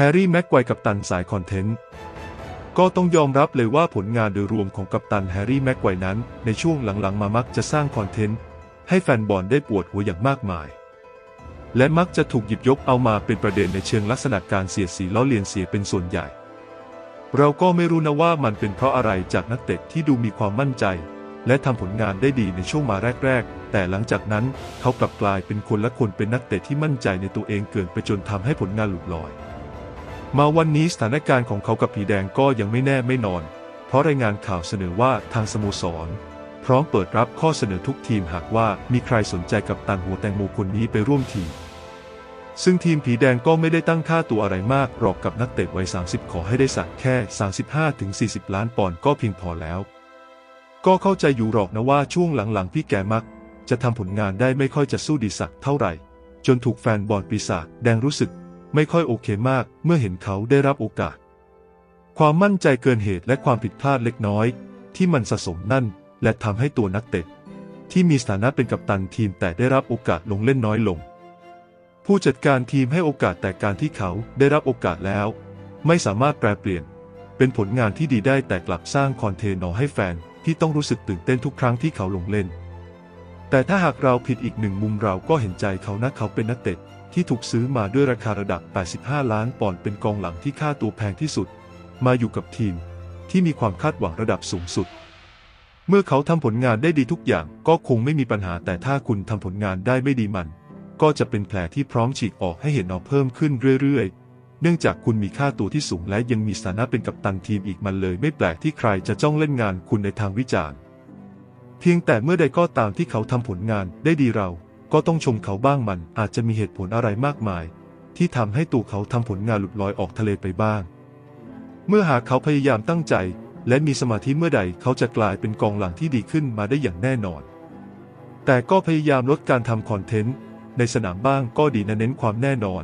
แฮร์รี่แม็กไกวกัปตันสายคอนเทนต์ ก็ต้องยอมรับเลยว่าผลงานโดยรวมของกัปตันแฮร์รี่แม็กไกวนั้น ในช่วงหลังๆ มามักจะสร้างคอนเทนต์ ให้แฟนบอลได้ปวดหัวอย่างมากมาย และมักจะถูกหยิบยกเอามาเป็นประเด็นในเชิงลักษณะการเสียดสีล้อเลียนเสียเป็นส่วนใหญ่ เราก็ไม่รู้นะว่ามันเป็นเพราะอะไรจากนักเตะที่ดูมีความมั่นใจ และทำผลงานได้ดีในช่วงมาแรก ๆ แต่หลังจากนั้นเขากลับกลายเป็นคนละคนเป็นนักเตะที่มั่นใจในตัวเองเกินไปจนทำให้ผลงานหลุดลอย มาวันนี้สถานการณ์ของเขากับผีแดงก็ยังไม่แน่ไม่นอน เพราะรายงานข่าวเสนอว่าทางสโมสร พร้อมเปิดรับข้อเสนอทุกทีมหากว่ามีใครสนใจกับตันหัวแตงโมคนนี้ไปร่วมทีม ซึ่งทีมผีแดงก็ไม่ได้ตั้งค่าตัวอะไรมากหรอกกับนักเตะวัย 30 ขอให้ได้สักแค่ 35-40 ล้านปอนด์ก็เพียงพอแล้ว ก็เข้าใจอยู่หรอกนะว่าช่วงหลังๆพี่แกมัก จะทำผลงานได้ไม่ค่อยจะสู้ดีสักเท่าไหร่ จนถูกแฟนบอลปีศาจแดงรู้สึก ไม่ค่อยโอเคมากเมื่อเห็นเขาได้รับโอกาส ความมั่นใจเกินเหตุและความผิดพลาดเล็กน้อย ที่มันสะสมนั่น และทำให้ตัวนักเตะที่มีสถานะเป็นกัปตันทีมแต่ได้รับโอกาสลงเล่นน้อยลง ผู้จัดการทีมให้โอกาสแต่การที่เขาได้รับโอกาสแล้ว ไม่สามารถแปลเปลี่ยน เป็นผลงานที่ดีได้แต่กลับสร้างคอนเทนต์ให้แฟนที่ต้องรู้สึกตื่นเต้นทุกครั้งที่เขาลงเล่น แต่ถ้าหากเราผิดอีกหนึ่งมุมเราก็เห็นใจเขานะเขาเป็นนักเตะ ที่ถูกซื้อมาด้วยราคาระดับ 85 ล้านปอนด์เป็นกองหลังที่ค่าตัวแพงที่สุด มาอยู่กับทีมที่มีความคาดหวังระดับสูงสุด เมื่อเขาทำผลงานได้ดีทุกอย่างก็คงไม่มีปัญหาแต่ถ้าคุณทำผลงานได้ไม่ดีมัน ก็จะเป็นแผลที่พร้อมฉีกออกให้เห็นเอาเพิ่มขึ้นเรื่อยๆ เนื่องจากคุณมีค่าตัวที่สูงและยังมีสถานะเป็นกัปตันทีมอีกมันเลย ไม่แปลกที่ใครจะจ้องเล่นงานคุณในทางวิจารณ์ เพียงแต่เมื่อใดก็ตามที่เขาทำผลงานได้ดีเรา ก็ต้องชมเขาบ้างมันอาจจะมีเหตุผลอะไรมากมาย ที่ทำให้ตัวเขาทำผลงานหลุดลอยออกทะเลไปบ้าง เมื่อหากเขาพยายามตั้งใจ และมีสมาธิเมื่อใดเขาจะกลายเป็นกองหลังที่ดีขึ้นมาได้อย่างแน่นอน แต่ก็พยายามลดการทำคอนเทนต์ในสนามบ้างก็ดีนะเน้นความแน่นอน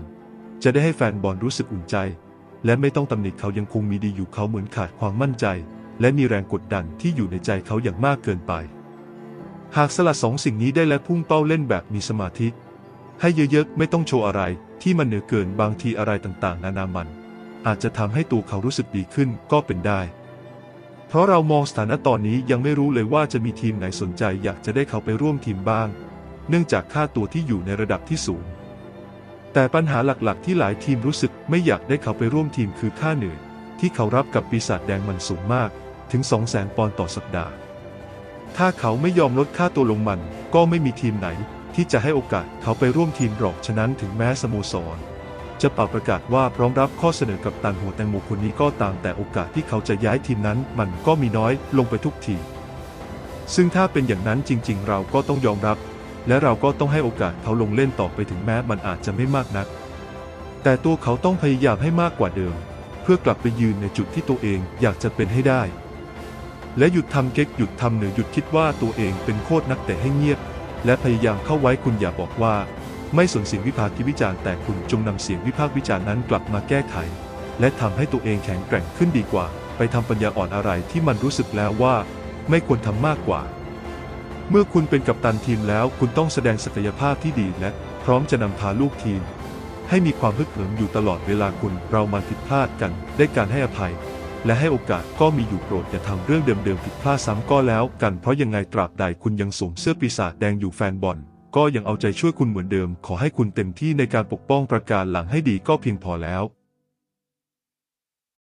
จะได้ให้แฟนบอลรู้สึกอุ่นใจ และไม่ต้องตำหนิเขายังคงมีดีอยู่เขาเหมือนขาดความมั่นใจ และมีแรงกดดันที่อยู่ในใจเขาอย่างมากเกินไป หากสลัดสองสิ่งนี้ได้และพุ่งเป้าเล่นแบบมีสมาธิ ให้เยอะๆ ไม่ต้องโชว์อะไรที่มันเหนือเกินบางทีอะไรต่างๆ นานามัน อาจจะทำให้ตัวเขารู้สึกดีขึ้นก็เป็นได้ เพราะเรามองสถานะตอนนี้ยังไม่รู้เลยว่าจะมีทีมไหนสนใจอยากจะได้เขาไปร่วมทีมบ้าง เนื่องจากค่าตัวที่อยู่ในระดับที่สูง แต่ปัญหาหลักๆ ที่หลายทีมรู้สึกไม่อยากได้เขาไปร่วมทีมคือค่าเหนื่อยที่เขารับกับปีศาจแดงมันสูงมากถึง 200,000 ปอนด์ต่อสัปดาห์ ถ้าเขาไม่ยอมลดค่าตัวลงมัน ก็ไม่มีทีมไหน ที่จะให้โอกาสเขาไปร่วมทีมหรอกฉะนั้นถึงแม้สโมสร จะเป่าประกาศว่าพร้อมรับข้อเสนอกับตันหัวแตงโมคนนี้ก็ตามแต่โอกาสที่เขาจะย้ายทีมนั้น มันก็มีน้อยลงไปทุกที ซึ่งถ้าเป็นอย่างนั้นจริง ๆ เราก็ต้องยอมรับ และเราก็ต้องให้โอกาสเขาลงเล่นต่อไปถึงแม้มันอาจจะไม่มากนัก แต่ตัวเขาต้องพยายามให้มากกว่าเดิม เพื่อกลับไปยืนในจุดที่ตัวเองอยากจะเป็นให้ได้ และหยุดทำเก๊กหยุดทำเหนือหยุดคิดว่าตัวเองเป็นโคตรนักแต่ให้เงียบ และพยายามเข้าไว้คุณอย่าบอกว่า ไม่สนเสียงวิพากษ์วิจารณ์แต่คุณจงนำเสียงวิพากษ์วิจารณ์นั้นกลับมาแก้ไข และทำให้ตัวเองแข็งแกร่งขึ้นดีกว่า ไปทำปัญญาอ่อนอะไรที่มันรู้สึกแล้วว่า ไม่ควรทำมากกว่า เมื่อคุณเป็นกัปตันทีมแล้ว คุณต้องแสดงศักยภาพที่ดีและพร้อมจะนำพาลูกทีม ให้มีความฮึกเหิมอยู่ตลอดเวลาคุณเรามาผิดพลาดกันได้การให้อภัย และให้โอกาสก็มีอยู่โปรดอย่าทำเรื่องเดิมๆผิดพลาดซ้ำก็แล้วกันเพราะยังไงตราบใดคุณยังสวมเสื้อปีศาจแดงอยู่แฟนบอลก็ยังเอาใจช่วยคุณเหมือนเดิม ขอให้คุณเต็มที่ในการปกป้องประการหลังให้ดีก็เพียงพอแล้ว